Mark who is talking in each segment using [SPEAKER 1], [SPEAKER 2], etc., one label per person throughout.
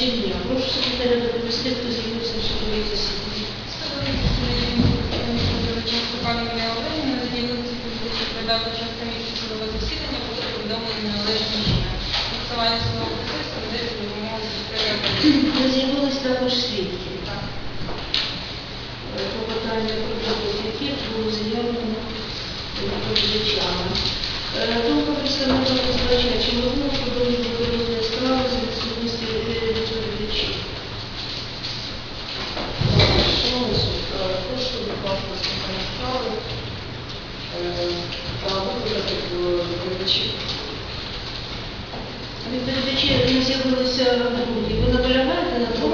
[SPEAKER 1] навчання. Прошу секретаря доповісти, хто з'явився в судовій засіданні.
[SPEAKER 2] Олегівна з'явилися судового засідання, було повідомлено належним чином. Фіксування судового процесу ведеться за допомогою секретаря.
[SPEAKER 1] Не також свідки. Е, Попитання про допит яких було заявлено відповідачами. Е, Думка представника позивача, чи можливо продовжувати розгляд справи з відсутності відповідачів?
[SPEAKER 3] Шановний суд, е, прошу будь ласка, слухання справи е, доповідачів.
[SPEAKER 1] Відповідачі не з'явилися другі. Ви наполягаєте на що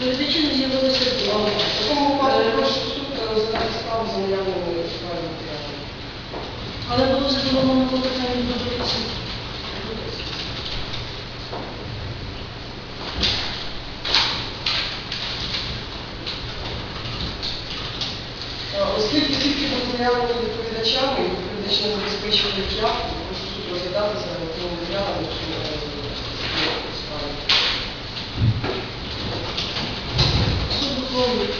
[SPEAKER 1] Відповідачі не з'явилися
[SPEAKER 3] В
[SPEAKER 1] другі.
[SPEAKER 3] такому випадку прошу суд розглядати справу за наявними справами.
[SPEAKER 1] Але було задоволено попитання до
[SPEAKER 3] Е, Оскільки тільки матеріали відповідачами, і відповідач не забезпечує їх явку, прошу суд розглядати за тими матеріалами, які у.
[SPEAKER 1] Суд ухвалив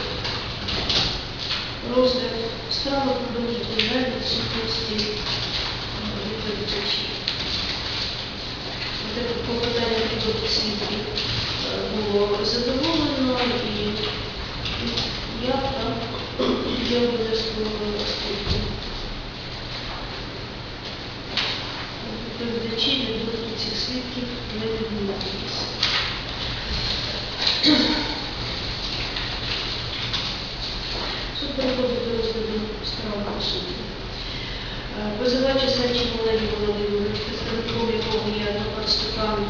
[SPEAKER 1] розгляд справи продовжити на відсутності відповідачів. Попитання до свідків е, було задоволено і явка є обов'язково відмовилися. Суд переходить до розгляду справи по суді. Е, Позивач Сачі Валерій Володимирович, представником якого є адвокат Степан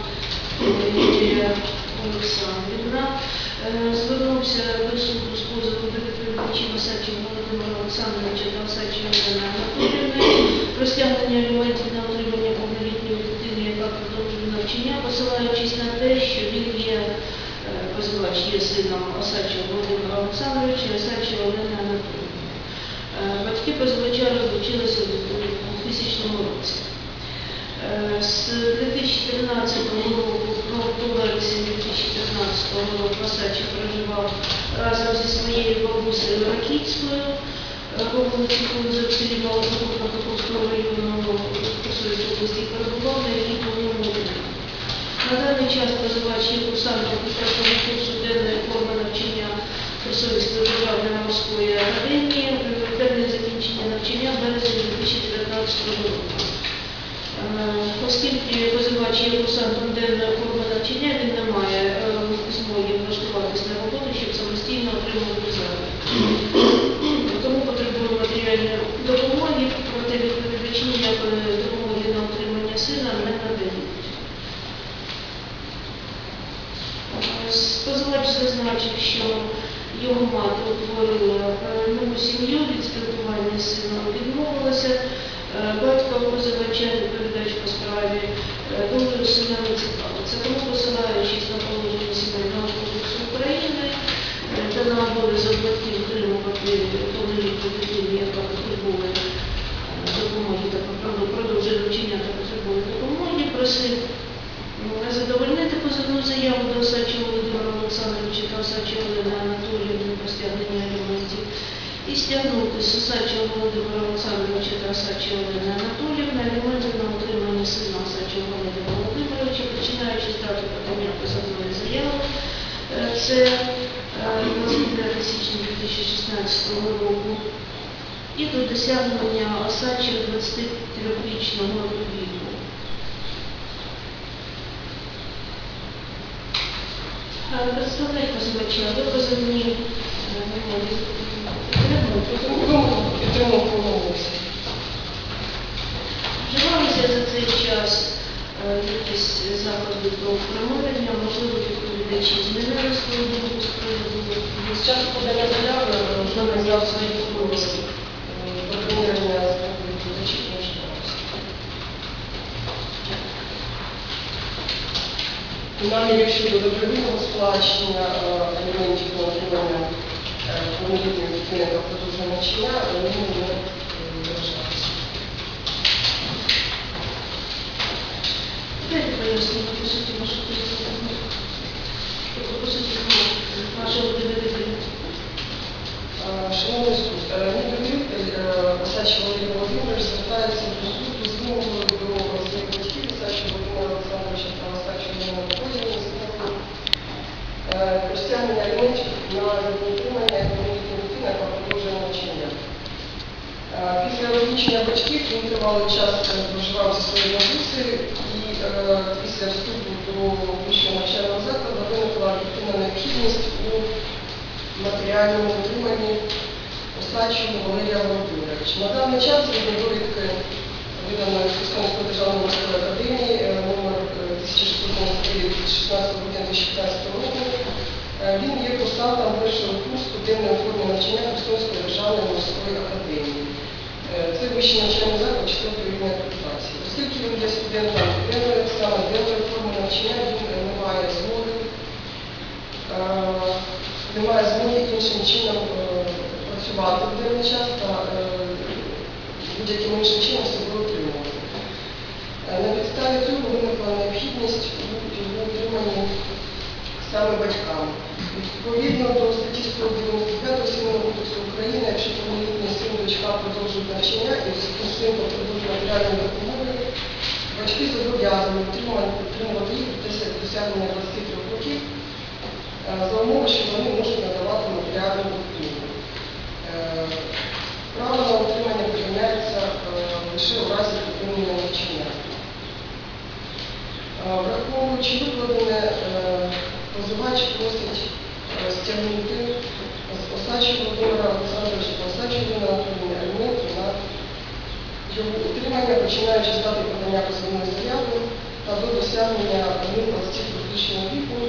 [SPEAKER 1] е, Олександрівна, е, звернувся до суду Осадчі Володимира Олександровича та Осадчі Олени Анатоліївни про стягнення на отримання повнолітньої дитини, яка продовжує навчання, посилаючись на те, що він є е, позивач є сином Осадчого Володимира Олександровича і Осадчої Олени Анатоліївни. Е, Батьки позивача розлучилися у 2000 році. Е, З 2013 року до вересня 2015 року Осадчий проживав разом своєю бабусею Ракітською е, вулиці Кузов в селі Малозакопна Каховського району Курсують області перебував на якій повному на даний час позивач є курсантом першого курсу денної форми навчання Херсонської державної морської академії. Термін закінчення навчання березень 2019 року. Е, Оскільки позивач є курсантом денної форми навчання, він не має е, змоги влаштуватись на роботу, щоб самостійно отримувати заробіток. Тому потребує матеріальної допомоги, проте відповідачі ніякої допомоги на отримання сина не надають. Позивач зазначив, що його мати утворила е, нову сім'ю від спілкування з сином відмовилася. Е, Батько позивача, відповідач по справі, думаю, долею сина не цікавиться. Тому посилаючись на положення Сімейного кодексу України е, та на обов'язок батьків утримувати повнолітню дитину, яка потребує е, допомоги та потребує- продовжує навчання та потребує допомоги, просив Ну, Задовольнити позовну заяву до Осадчого Володимира Олександровича та Осадчого Олени Анатоліївни про стягнення аліментів і з Володимира Олександровича та Осадчого Олени Анатоліївни аліменти на утримання сина Осадчого Володимира Володимировича, починаючи з дати подання позовної заяви. Е, Це е, 29 січня 2016 року. І до досягнення Осадчого 23-річного віку. Е, Представник позивача, ви позивні Вживалися за цей час е, якісь заходи до промовлення, можливо, відповідачі змінили свою думку з приводу
[SPEAKER 3] З часу подання заяви е, вже взяв свої. Е, Дотримання відповідачів не вживалося. Принаймні, щодо добровільного сплачення е, аліментів на отримання помітною відміною продовжувача, вони не вважаються.
[SPEAKER 1] Дайте пояснення, пишіть вашу позицію. Попросіть вашого доведення.
[SPEAKER 3] Шановний суд, недовіритель Осадчий Володимир Володимирович звертається до суду з мовою до своїх батьків Осадчого Володимира Олександровича та Осадчого Володимира Володимировича про стягнення не е, вважалися. тривалий час проживав зі своєю бабусею, і е, після вступу до вищого навчального закладу виникла об'єктивна необхідність у матеріальному утриманні Осадчого Валерія Володимировича. На даний час згідно довідки виданої Херсонської державної морської академії е, номер е, 1699 16 грудня 2015 року, він є курсантом першого курсу денної форми навчання Херсонської державної морської академії. Е, Це вищий навчальний заклад четвертої рівня акредитації. Оскільки він є студентом денної, саме денної форми навчання, він е, не має змоги е, немає змоги іншим чином працювати в денний час та будь-яким іншим чином себе отримувати. На підставі цього виникла необхідність у його утриманні саме батьками. Відповідно до статті 195 Сімейного кодексу України, якщо продовжують навчання і з цим потребують матеріальної допомоги, батьки зобов'язані утримувати їх до досягнення 23 років е, за умови, що вони можуть надавати матеріальну допомогу. Е, Право на утримання припиняється е, лише у разі припинення навчання. Враховуючи викладене, позивач просить стягнути з Осадчі Володимира Олександровича та Осадчі Ірини Анатолійовни аліменти на його утримання, починаючи з дати подання позовної заяви та до досягнення ним 20-річного віку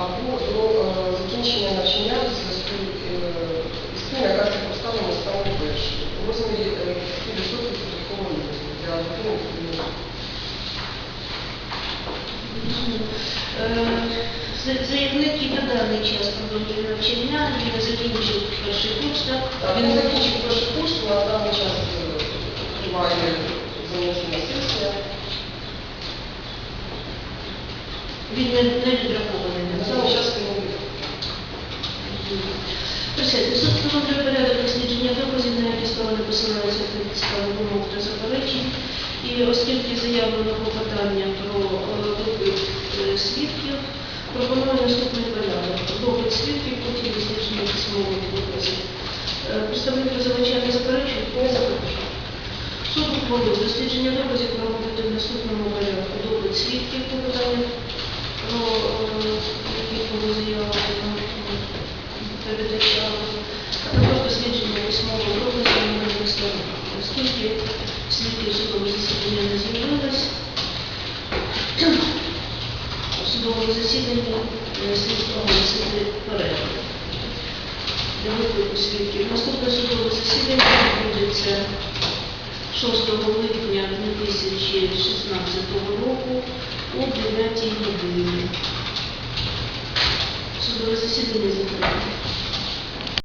[SPEAKER 3] або до е, закінчення навчання в зв'язку е, із тим, яка це поставлена стане першою у розмірі е, 50% податкового мінімуму для дитини.
[SPEAKER 1] Е, Заявник і на даний час продовжує навчання, він не закінчив перший курс, так?
[SPEAKER 3] Так, Він закінчив перший курс, на даний час е, триває занесена сесія.
[SPEAKER 1] Він не, не відрахований.
[SPEAKER 3] Даний час не буде.
[SPEAKER 1] Присядьте, суд встановлює порядок дослідження доказів, на які сторони посилаються та вимог та заперечень. І оскільки заявлено клопотання про е, допит е, свідків, пропоную наступний порядок. Допит свідків, потім дослідження письмових доказів. Е, Представник позивача не заперечує? Не заперечує. Суд ухвалив дослідження доказів проводити в наступному порядку. Допит свідків клопотання про е, відповідь заяву передача, а також дослідження письмового доказу на сторон. Оскільки свідків судового засідання не з'явилось, у судовому засіданні е, слідство оголосити перерву для виклику свідків. Наступне судове засідання відбудеться 6 липня 2016 року о 9 годині. Судове засідання закрите.